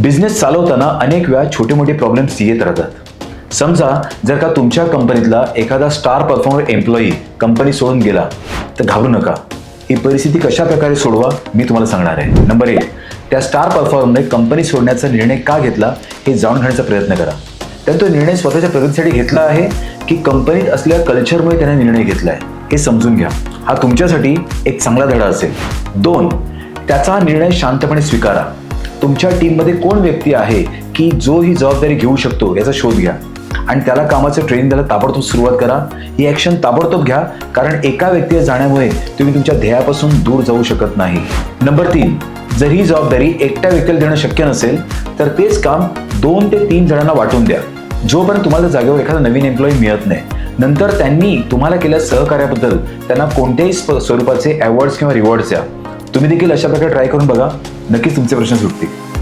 Business चालवताना अनेक वेळा छोटे मोठे प्रॉब्लेम्स येत राहतात. समजा जर का तुमच्या कंपनीतला एखादा स्टार परफॉर्मर एम्प्लॉई कंपनी सोडून गेला तर घाबरू नका. ही परिस्थिती कशा प्रकारे सोडवा मी तुम्हाला सांगणार आहे. नंबर एक त्या स्टार परफॉर्मरने कंपनी सोडण्याचा निर्णय का घेतला हे जाणून घेण्याचा प्रयत्न करा. तर तो निर्णय स्वतःच्या प्रगतीसाठी घेतला आहे की कंपनीत असलेल्या कल्चरमुळे त्याने निर्णय घेतला आहे. हे समजून घ्या. हा तुमच्यासाठी एक चांगला धडा असेल. दोन त्याचा निर्णय शांतपणे स्वीकारा. तुमच्या टीममध्ये कोण व्यक्ती आहे की जो ही जबाबदारी घेऊ शकतो याचा शोध घ्या. आणि त्याला कामाचं ट्रेनिंग द्यायला ताबडतोब सुरुवात करा. ही ॲक्शन ताबडतोब घ्या कारण एका व्यक्तीला जाण्यामुळे तुम्ही तुमच्या ध्येयापासून दूर जाऊ शकत नाही. नंबर तीन जर ही जबाबदारी एकट्या व्यक्तीला देणं शक्य नसेल तर तेच काम दोन ते तीन जणांना वाटून द्या. जोपर्यंत तुम्हाला जागेवर एखादा नवीन एम्प्लॉई मिळत नाही. नंतर त्यांनी तुम्हाला केल्या सहकार्याबद्दल त्यांना कोणत्याही स्वरूपाचे अवॉर्ड्स किंवा रिवॉर्ड्स द्या. तुम्ही देखील अशा प्रकारे ट्राय करून बघा. नक्कीच तुमचे प्रश्न सुटतील.